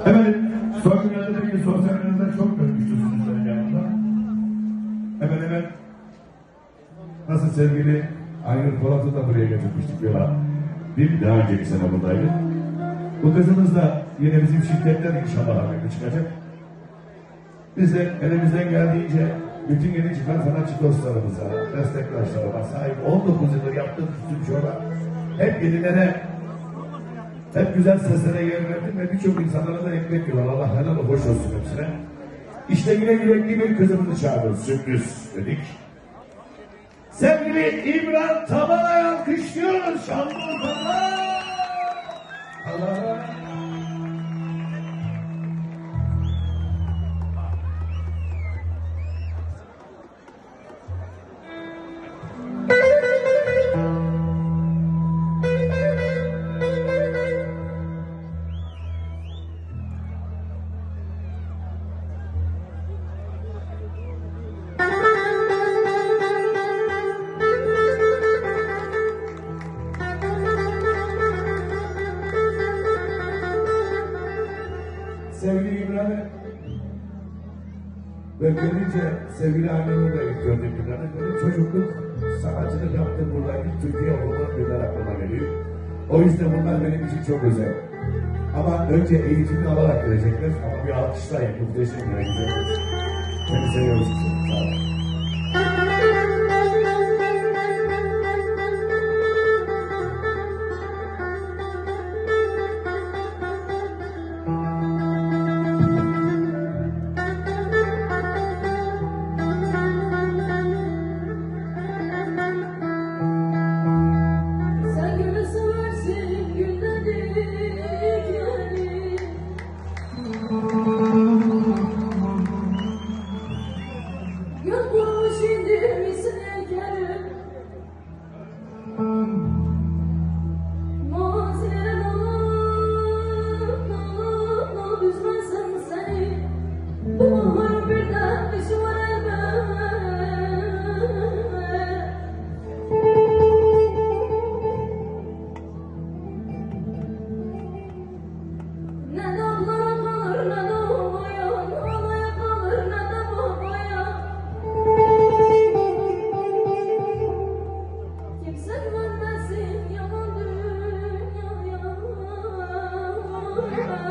Efendim, son günlerde de bir sosyal medyada çok görmüştü sizlerin yanında. Hemen hemen nasıl sevgili Aynur Polat'ı da buraya getirmiştik yola. Değil mi? Daha önceki sene buradaydı. Bu kızımız da yine bizim şirketten inşallah hakikaten çıkacak. Biz de elimizden geldiğince bütün yeni çıkan sanatçı dostlarımıza, meslektaşlarıma sahip 19 yıldır yaptığım tüm şova hep yenilere, hep güzel seslere yer verdim ve birçok insanlara da ekmek yiyorlar. Allah helal hoş olsun hepsine. İşte yine yürekli bir kızımızı çağırıyoruz. Sürpriz dedik. Sevgili İmran Tabana'yı alkışlıyoruz. Şanlıurfa'da. Ve gelince sevgili annemi de gördüm İmran'ı. Benim çocukluk sanatçılık yaptım buradaydı. Türkiye olduğum günler aklıma geliyor. O yüzden bunlar benim için çok özel. Ama önce eğitimini alarak gelecekler. Ama bir alkışlayın. Muhteşem bir güzel. Seni seviyoruz. Lord.